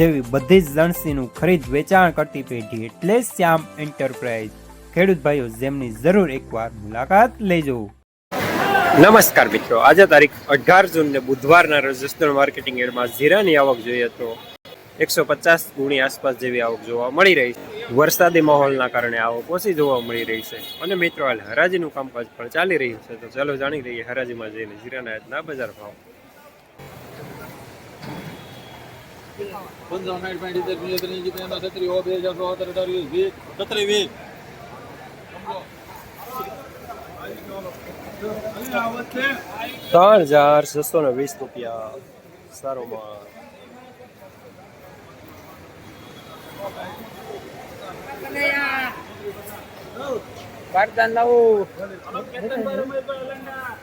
જેવી બધી જ લણસીનું ખરીદ વેચાણ કરતી પેઢી એટલે શ્યામ એન્ટરપ્રાઇઝ. ખેડૂત ભાઈઓ, જેમની જરૂર એકવાર મુલાકાત લેજો. નમસ્કાર મિત્રો, આજે તારીખ અઢાર જૂન ને બુધવારના રોજ જસદણ માર્કેટિંગ એડમાં જીરાની આવક જોઈએ તો એકસો પચાસ ગુણી આસપાસ જેવી આવક જોવા મળી રહી છે. વરસાદી માહોલના કારણે આવક ઓછી જોવા મળી રહી છે. અને મિત્રો, હાલ હરાજીનું કામકાજ પણ ચાલી રહ્યું છે. તો ચાલો જાણી લઈએ હરાજીમાં જઈને જીરાના આજના બજાર ભાવ. પંચાવન સાઠ પાંચ સિત્તેર પંચોતેર એંસી પંચાવન છત્રીસ ઓગણ બે હજાર ચોહત્તર અઢાર વીસ વીસ સત્તર વીસ ત્રણ હજાર છસો ને વીસ રૂપિયા સારો માલ બારદાન લાવું હાલો સુના બે હજાર અડતાલીસ અડતાલીસ પચાસ પંચાવન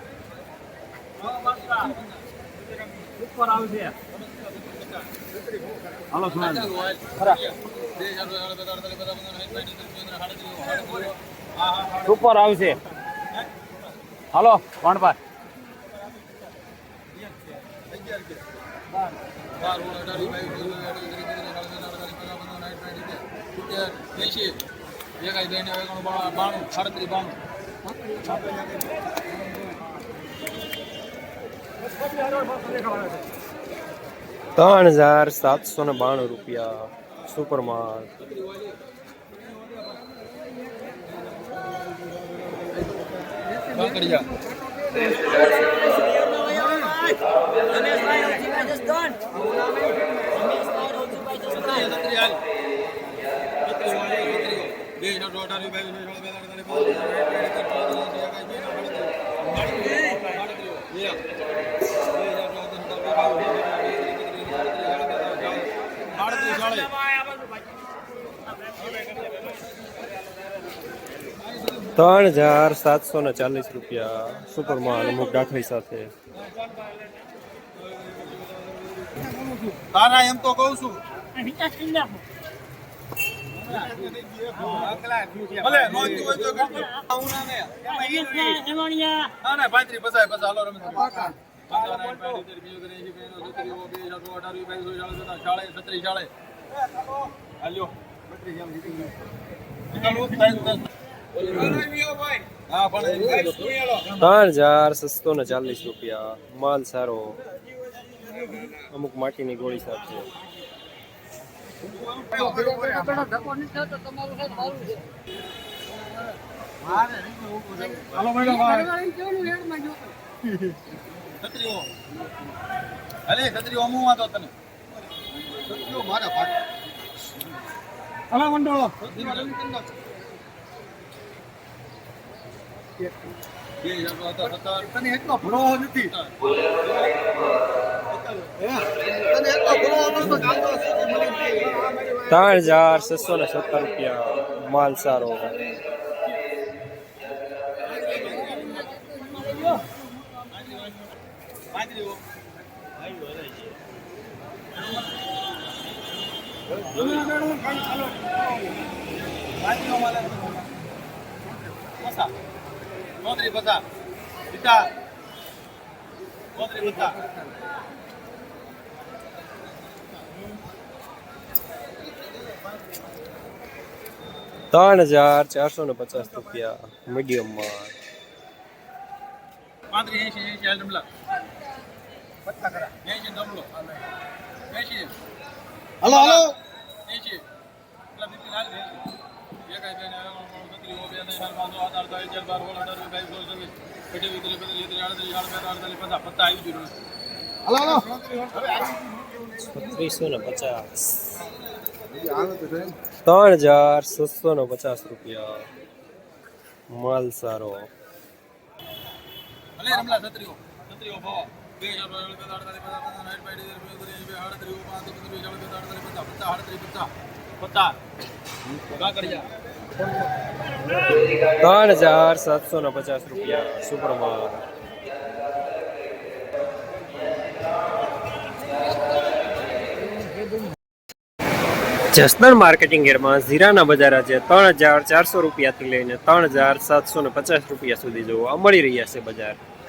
સાઠ પાંચ સિત્તેર પંચોતેર સાડત્રીસ ઉપર આવશે હાલો કોણ પાસ બાર ઓળ અઢાર બાવીસ ત્રેવીસ ચોવીસ એંસી એકાઈ બેને એકાણું બાણું સાડત્રીસ બાણું ત્રણ હજાર સાતસો ને બાણું રૂપિયા સુપર માર્ક કાંકરિયા બે હજાર અઢાર બાવીસ ત્રણ હજાર સાતસો ને ચાલીસ રૂપિયા સુપર માલ અમુક સાથે. તારા એમ તો કહું છું. છત્રીસ, ચાલીસ. ત્રણ, હજાર સસ્તો ને ચાલીસ રૂપિયા માલ સારો અમુક માટીની ગોળી સાથે છે હા. છત્રીઓ. હાલે, વાંધો તને. તને એટલો નથી. મળી જાય. ત્રણ હજાર છસો ને સત્તર રૂપિયા માલ સારો પાંત્રીઓ. ત્રણ હજાર ચારસો ને પચાસ રૂપિયા મીડિયમમાં. પાંત્રીસ, હલો. ત્રીસો ને પચાસ ત્રણ હજાર છસો ને પચાસ રૂપિયા માલ સારો ભલે રમલા છત્રીઓ. છત્રીઓ ભાવ. બે ત્રણ હજાર સાતસો ને પચાસ રૂપિયા. સુપરમાન જસદણ માર્કેટિંગ એરમાં જીરાના બજાર આજે ત્રણ હજાર ચારસો રૂપિયાથી લઈને ત્રણ હજાર સાતસો ને પચાસ રૂપિયા સુધી જોવા મળી રહ્યા છે બજાર.